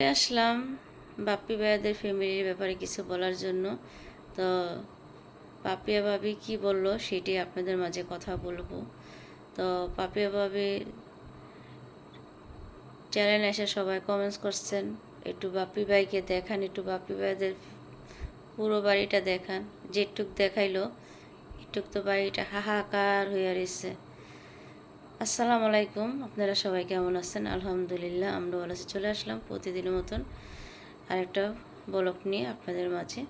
আসলাম বাপ্পি ভাইয়াদের ফ্যামিলির ব্যাপারে কিছু বলার জন্য। তো পাপিয়া ভাবি কি বলল সেটি আপনাদের মাঝে কথা বলব। তো পাপিয়া ভাবি চ্যানেল এসে সবাই কমেন্টস করছেন, একটু বাপ্পি ভাইকে দেখান, একটু বাপ্পি ভাইদের পুরো বাড়িটা দেখান, যেটুক দেখাইলো একটুক তো বাড়িটা হাহাকার হয়ে রয়েছে আসসালামু আলাইকুম। আপনারা সবাই কেমন আছেন? আলহামদুলিল্লাহ আমরা ভালো আছি। চলে আসলাম প্রতিদিনের মতন আরেকটা বলক নিয়ে আপনাদের মাঝে।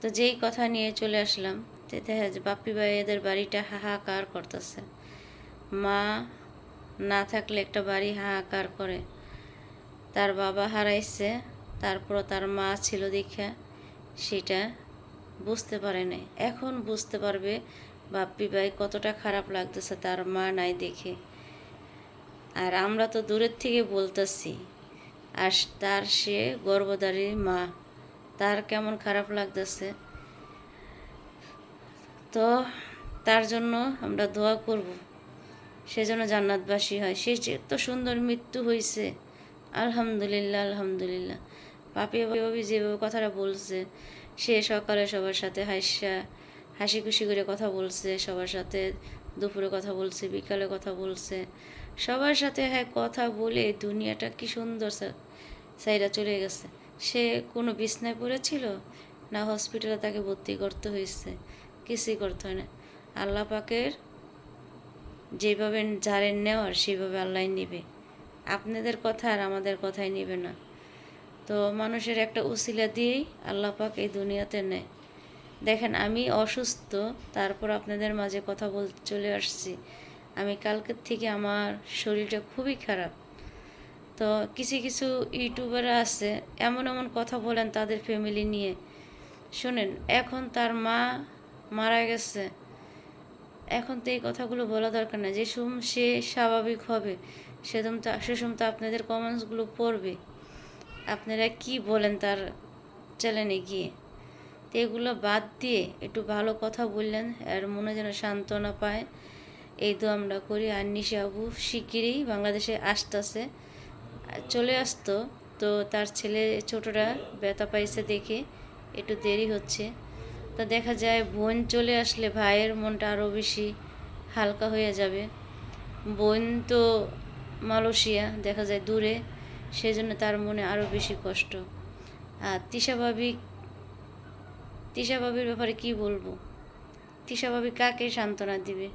তো যেই কথা নিয়ে চলে আসলাম, তো দেখা যায় বাপ্পি ভাই এদের বাড়িটা হাহাকার করতেছে। মা না থাকলে একটা বাড়ি হাহাকার করে। তার বাবা হারাইছে তারপর তার মা ছিল দেখা, সেটা বুঝতে পারে নাই। এখন বুঝতে পারবে বাপ্পি ভাই কতটা খারাপ লাগতেছে তার মা নাই দেখে। আর আমরা তো দূরের থেকে বলতেছি, আর তার সে গর্ভধারী মা, তার কেমন খারাপ লাগতেছে? তো তার জন্য আমরা দোয়া করব, সে যেন জান্নাতবাসী হয়। সে যে এত সুন্দর মৃত্যু হয়েছে আলহামদুলিল্লাহ আলহামদুলিল্লাহ। পাপি যেভাবে কথাটা বলছে, সে সকালে সবার সাথে হাসা হাসি খুশি করে কথা বলছে, সবার সাথে দুপুরে কথা বলছে, বিকালে কথা বলছে। সবার সাথে হ্যাঁ কথা বলে দুনিয়াটা কি সুন্দর সাইরা চলে গেছে। সে কোনো বিছনায় পড়েছিল না হসপিটালে তাকে ভর্তি করতে হয়েছে? কিছুই করতে হয় না। আল্লাহ পাকের যেভাবে যারে নেওয়ার সেভাবে আল্লাহ নেবে। আপনাদের কথা আর আমাদের কথাই নেবে না। তো মানুষের একটা উসিলা দিয়েই আল্লাহ পাক এই দুনিয়াতে নেয়। দেখেন, আমি অসুস্থ, তারপর আপনাদের মাঝে কথা বল, চলে আসছি। আমি কালকের থেকে আমার শরীরটা খুবই খারাপ। তো কিছু কিছু ইউটিউবাররা আছে, এমন এমন কথা বলেন তাদের ফ্যামিলি নিয়ে। শোনেন, এখন তার মা মারা গেছে। এখন তো এই কথাগুলো বলা দরকার না। যে সুম, সে স্বাভাবিক হবে। সেরকম তো সেসম তো আপনাদের কমেন্টসগুলো পড়বে। আপনারা কি বলেন তার চ্যানেলে গিয়ে? এগুলো বাদ দিয়ে একটু ভালো কথা বললেন, আর মনে যেন সান্ত্বনা পায়। এই তো আমরা করি। আর নিশা আবু শিগগিরই বাংলাদেশে আসতেছে। চলে আসতো, তো তার ছেলে ছোটরা ব্যথা পাইছে দেখে একটু দেরি হচ্ছে। তা দেখা যায় বোন চলে আসলে ভাইয়ের মনটা আরও বেশি হালকা হয়ে যাবে। বোন তো মালয়েশিয়া, দেখা যায় দূরে সেই জন্য তার মনে আরও বেশি কষ্ট। আর তিশা তিশা ভাবির ব্যাপারে কি বলব? তিশা ভাবি কাকে সান্ত্বনা দিবে?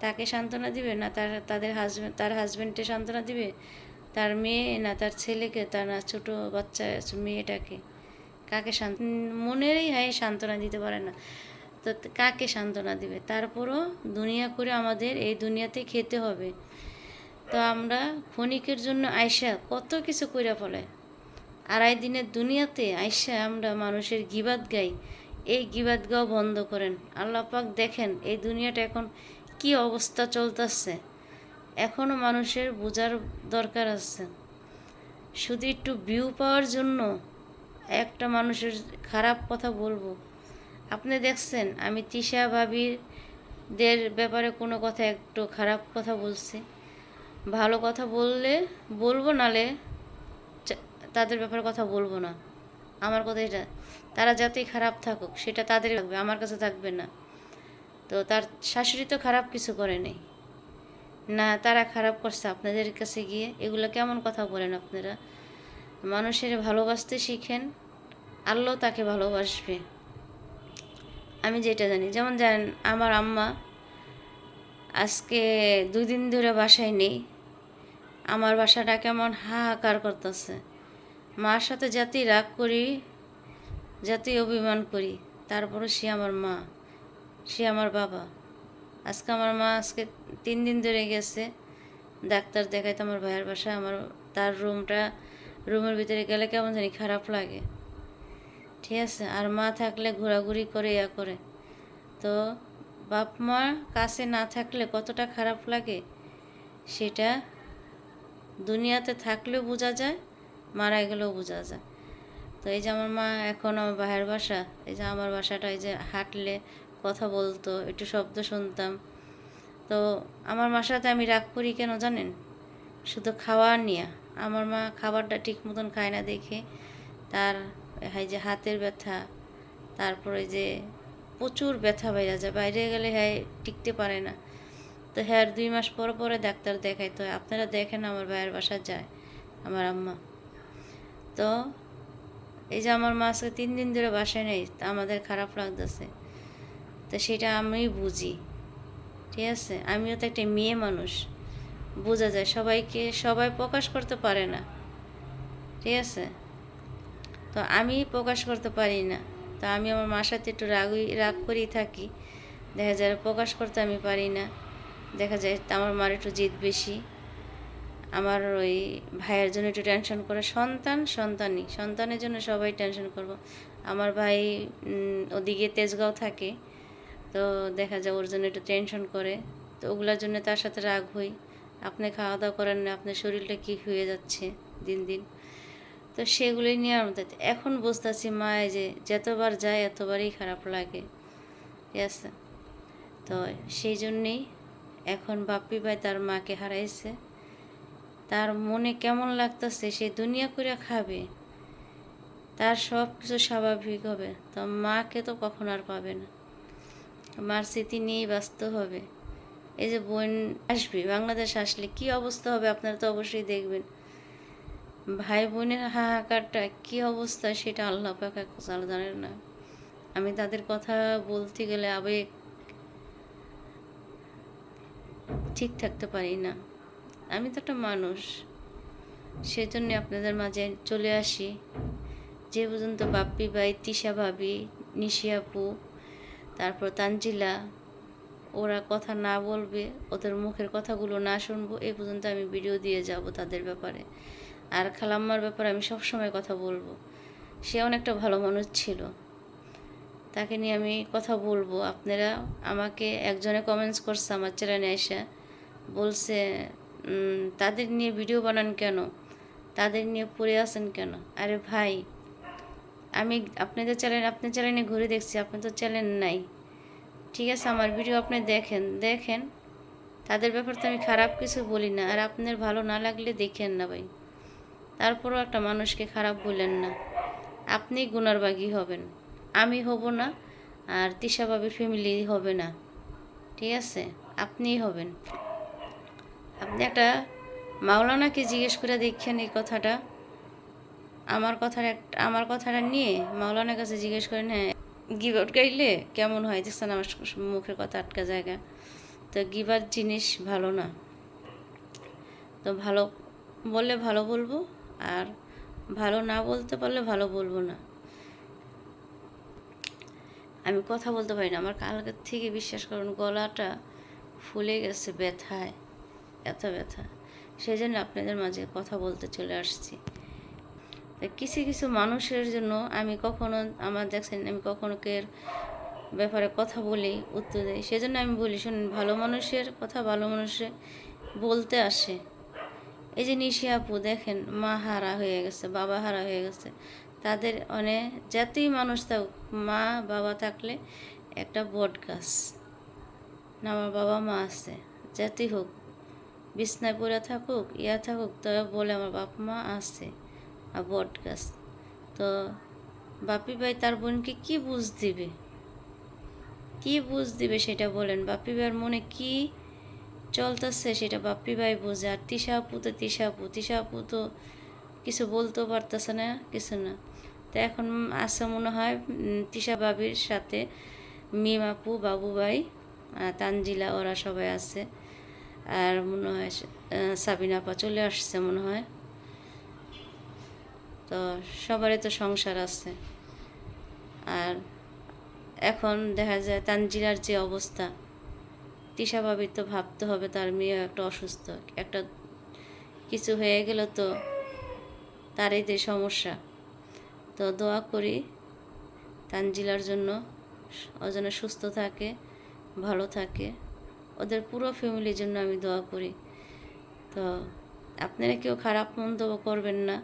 তাকে সান্ত্বনা দিবে না তার, তাদের হাজব্যান্ড তার হাজব্যান্ডে সান্ত্বনা দিবে? তার মেয়ে না তার ছেলেকে, তার না ছোটো বাচ্চা, মেয়েটাকে? কাকে শান্ত মনেরই হয় সান্ত্বনা দিতে পারে না। তো কাকে সান্ত্বনা দিবে? তারপরও দুনিয়া করে আমাদের এই দুনিয়াতে খেতে হবে। তো আমরা ক্ষণিকের জন্য আয়সা কত কিছু কইরা ফেলে। আড়াই দিনের দুনিয়াতে আয়সা আমরা মানুষের গিবাদ গাই। এই গিবাদ গাও বন্ধ করেন। আল্লাহ পাক দেখেন, এই দুনিয়াটা এখন কি অবস্থা চলতেছে। এখনও মানুষের বোঝার দরকার আছে। শুধু একটু ভিউ পাওয়ার জন্য একটা মানুষের খারাপ কথা বলব। আপনি দেখছেন, আমি তিশা ভাবির দের ব্যাপারে কোনো কথা, একটু খারাপ কথা বলছি। ভালো কথা বললে বলব, নালে তাদের ব্যাপারে কথা বলব না। আমার কথা এটা, তারা যতই খারাপ থাকুক, সেটা তাদের থাকবে আমার কাছে থাকবে না। তো তার শাশুড়ি তো খারাপ কিছু করে নেই। না, তারা খারাপ করছে আপনাদের কাছে গিয়ে, এগুলো কেমন কথা বলেন আপনারা? মানুষের ভালোবাসতে শিখেন, আল্লাহ তাকে ভালোবাসবে। আমি যেটা জানি, যেমন জানেন, আমার আম্মা আজকে দুদিন ধরে বাসায় নেই। আমার বাসাটা কেমন হাহাকার করতেছে। মার সাথে যাতেই রাগ করি যাতেই অভিমান করি। তারপরে সে আমার মা, সে আমার বাবা। আজকে আমার মা আজকে তিন দিন ধরে গেছে, ডাক্তার দেখাইতে আমার ভাইয়ের বাসায়। আমার, তার রুমটা, রুমের ভিতরে গেলে কেমন জানি খারাপ লাগে। ঠিক আছে, আর মা থাকলে ঘোরাঘুরি করে, ইয়া করে। তো বাপ মা কাছে না থাকলে কতটা খারাপ লাগে, সেটা দুনিয়াতে থাকলেও বোঝা যায় মারা গেলেও বোঝা যায়। তো এই যে আমার মা এখন আমার বাহের বাসা, এই যে আমার বাসাটা এই যে হাঁটলে কথা বলতো, একটু শব্দ শুনতাম। তো আমার মার সাথে আমি রাগ করি কেন জানেন? শুধু খাওয়া নিয়ে। আমার মা খাবারটা ঠিক মতন খায় না দেখে। তার এই যে হাতের ব্যথা, তারপরে যে প্রচুর ব্যথা বাইরে যায়। বাইরে গেলে হ্যাঁ টিকতে পারে না। তো হ্যাঁ দুই মাস পর পরে ডাক্তার দেখায় তো আপনারা দেখেন আমার ভাইয়ের বাসা যায়, আমার আম্মা। তো এই যে আমার মা আজকে তিন দিন ধরে বাসায় নেই, তা আমাদের খারাপ লাগতেছে। তো সেটা আমি বুঝি, ঠিক আছে? আমিও তো একটা মেয়ে মানুষ, বোঝা যায় সবাইকে, সবাই প্রকাশ করতে পারে না, ঠিক আছে? তো আমি প্রকাশ করতে পারি না, তো আমি আমার মার সাথে একটু রাগই, রাগ করেই থাকি। দেখা যায় প্রকাশ করতে আমি পারি না, দেখা যায় আমার মার একটু জিদ বেশি। আমার ওই ভাইয়ের জন্য একটু টেনশন করে, সন্তান, সন্তানই, সন্তানের জন্য সবাই টেনশন করব। আমার ভাই ওদিকে তেজগাঁও থাকে, তো দেখা যায় ওর জন্য একটু টেনশন করে। তো ওগুলোর জন্য তার সাথে রাগ হই। আপনি খাওয়া দাওয়া করেন না, আপনার শরীরটা কী হয়ে যাচ্ছে দিন দিন। তো সেগুলোই নিয়ে আমি তো- এখন বুঝতেছি, মা, এই যে যতবার যায় এতবারই খারাপ লাগে। ঠিক আছে? তো সেই জন্যেই এখন বাপ্পি ভাই তার মাকে হারাইছে। তার মনে কেমন লাগতেছে সে দুনিয়া করে খাবে। তার সব কিছু স্বাভাবিক হবে। তো মাকে তো কখন আর পাবে না। মার স্মৃতি নিয়েই ব্যস্ত হবে। এই যে বোন আসবে, বাংলাদেশ আসলে কি অবস্থা হবে আপনারা তো অবশ্যই দেখবেন। ভাই বোনের হাহাকারটা কি অবস্থা সেটা আল্লাহ পাক জানেন না। আমি তাদের কথা বলতে গেলে আবেগ ঠিক থাকতে পারি না। আমি তো একটা মানুষ। সেজন্য আপনাদের মাঝে চলে আসি। যে পর্যন্ত বাপ্পি ভাই, তিশা ভাবি, নিশি আপু, তারপর তানজিলা, ওরা কথা না বলবে, ওদের মুখের কথাগুলো না শুনব এই পর্যন্ত আমি ভিডিও দিয়ে যাব তাদের ব্যাপারে। আর খালাম্মার ব্যাপারে আমি সবসময় কথা বলব। সে অনেকটা ভালো মানুষ ছিল। তাকে নিয়ে আমি কথা বলব। আপনারা আমাকে একজনে কমেন্টস করছে আমার চ্যানেলে এসে। বলছে তাদের নিয়ে ভিডিও বানান কেন? তাদের নিয়ে পড়ে আসেন কেন? আরে ভাই, আমি আপনাদের চ্যানেল আপনার চ্যানেলে ঘুরে দেখছি, আপনার তো চ্যানেল নাই। ঠিক আছে, আমার ভিডিও আপনি দেখেন দেখেন। তাদের ব্যাপারে তো আমি খারাপ কিছু বলি না, আর আপনার ভালো না লাগলে দেখেন না ভাই। তারপরও একটা মানুষকে খারাপ বলেন না। আপনি গুণারবাগী হবেন। আমি হব না, আর তিশাবাবির ফ্যামিলি হবে না। ঠিক আছে, আপনিই হবেন। আপনি একটা মাওলানাকে জিজ্ঞেস করে দেখছেন এই কথাটা। আমার কথার একটা আমার কথাটা নিয়ে মাওলানার কাছে জিজ্ঞেস করেন হ্যাঁ গিবাট গাইলে কেমন হয়? দেখছেন আমার মুখের কথা আটকা জায়গা। তো গিবার জিনিস ভালো না। তো ভালো বললে ভালো বলব, আর ভালো না বলতে পারলে ভালো বলব না। আমি কথা বলতে পারি না। আমার কালকের থেকে বিশ্বাস করুন, গলাটা ফুলে গেছে ব্যথায়। এত ব্যথা। সেই জন্য আপনাদের মাঝে কথা বলতে চলে আসছি। কিছু কিছু মানুষের জন্য আমি কখনো আমার দেখছেন, আমি কখনো কের ব্যাপারে কথা বলি, উত্তর দিই। সেজন্য আমি বলি, শুনুন, ভালো মানুষের কথা ভালো মানুষে বলতে আসে। এই যে নিশি আপু দেখেন, মা হারা হয়ে গেছে, বাবা হারা হয়ে গেছে। তাদের অনেক যতই মানুষ থাকুক মা, বাবা থাকলে একটা বট গাছ না, আমার বাবা মা আছে যতই হোক। বিছনায় থাকুক, ইয়া থাকুক, তবে বলে আমার বাপ মা আছে, আর বট গাছ। তো বাপি ভাই তার বোনকে কি বুঝ দিবে? কি বুঝ দিবে সেটা বলেন। বাপি ভাইয়ের মনে কি চলতেছে সেটা বাপ্পি ভাই বোঝে। আর তিশা আপু তো তিশা আপু আপু তো কিছু বলতেও পারতেছে না, কিছু না। তো এখন আছে মনে হয় তিশা বাবির সাথে মিম আপু, বাবু ভাই তানজিলা, ওরা সবাই আছে। আর মনে হয় সাবিনা আপা চলে আসছে মনে হয়। তো সবারই তো সংসার আছে। আর এখন দেখা যায় তানজিলার যে অবস্থা, তিশা তো ভাবতে হবে তার মেয়ে একটা অসুস্থ। একটা কিছু হয়ে গেল তো তারই যে সমস্যা। তো দোয়া করি তানজিলার জন্য ও যেন সুস্থ থাকে, ভালো থাকে। ওদের পুরো ফ্যামিলির জন্য আমি দোয়া করি। তো আপনারা কেউ খারাপ মন্তব্য করবেন না।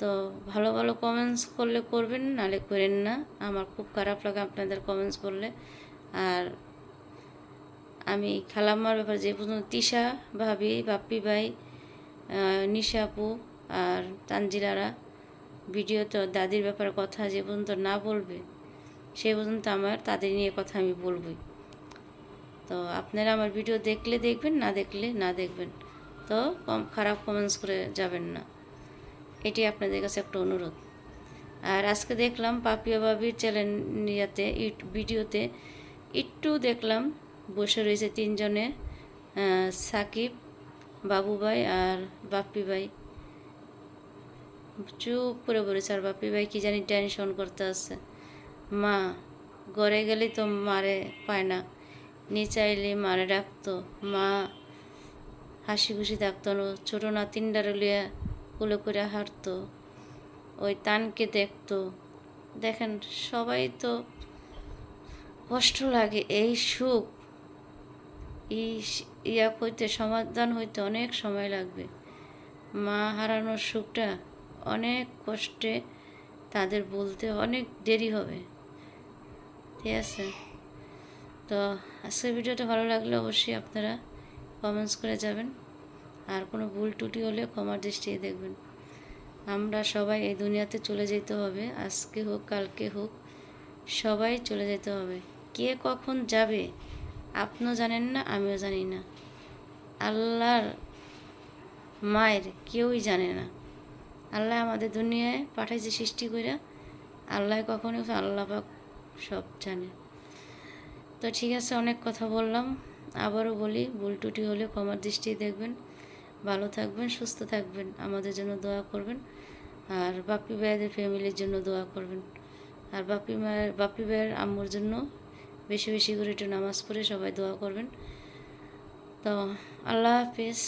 তো ভালো ভালো কমেন্টস করলে করবেন নালে করেন না। আমার খুব খারাপ লাগে আপনাদের কমেন্টস করলে আর আমি খালাম্মার ব্যাপারে যে পর্যন্ত তিশা ভাবি বাপ্পি ভাই আহ, নিশা আপু আর তানজিলারা ভিডিও তো দাদির ব্যাপারে কথা যে পর্যন্ত না বলবে সে পর্যন্ত আমার তাদের নিয়ে কথা আমি বলবই। তো আপনারা আমার ভিডিও দেখলে দেখবেন, না দেখলে না দেখবেন। তো কম, খারাপ কমেন্টস করে যাবেন না। এটি আপনাদের কাছে একটা অনুরোধ। আর আজকে দেখলাম পাপিয়া বাবির চ্যানেল ইয়াতে ভিডিওতে একটু দেখলাম, বসে রয়েছে তিনজনে সাকিব, বাবু ভাই আর বাপ্পি ভাই। চুপ করে বলেছে, আর বাপ্পি ভাই কি জানি টেনশন করতে আছে মা ঘরে গেলেই তো মারে পায় না। নিচে আইলে মারে ডাকতো। মা হাসি খুশি থাকতো না। ছোটো নাতিনডারে লিয়া কুলে করে হাঁটতো। ওই তানকে দেখতো। দেখেন, সবাই তো কষ্ট লাগে, এই সুখ। ইয়া হইতে সমাধান হইতে অনেক সময় লাগবে। মা হারানোর সুখটা অনেক কষ্টে তাদের বলতে অনেক দেরি হবে। ঠিক আছে? তো আজকের ভিডিওটা ভালো লাগলে অবশ্যই আপনারা কমেন্টস করে যাবেন। আর কোনো ভুল টুটি হলে ক্ষমার দৃষ্টিতে দেখবেন। আমরা সবাই এই দুনিয়াতে চলে যেতে হবে, আজকে হোক, কালকে হোক, সবাই চলে যেতে হবে। কে কখন যাবে, আপনিও জানেন না, আমিও জানি না। আল্লাহর মায়ের কেউই জানে না। আল্লাহ আমাদের দুনিয়ায় পাঠাইছে সৃষ্টি করে আল্লাহ কখনো আল্লাহ সব জানে। তো ঠিক আছে, অনেক কথা বললাম। আবারও বলি, ভুল টুটি হলে ক্ষমার দৃষ্টি দেখবেন। ভালো থাকবেন, সুস্থ থাকবেন। আমাদের জন্য দোয়া করবেন। আর বাপি ভাইয়াদের ফ্যামিলির জন্য দোয়া করবেন। আর বাপি মায়ের বাপি ভাইয়ের আম্মুর জন্য বেশি বেশি করে একটু নামাজ পড়ে সবাই দোয়া করবেন। তো আল্লাহ হাফিজ।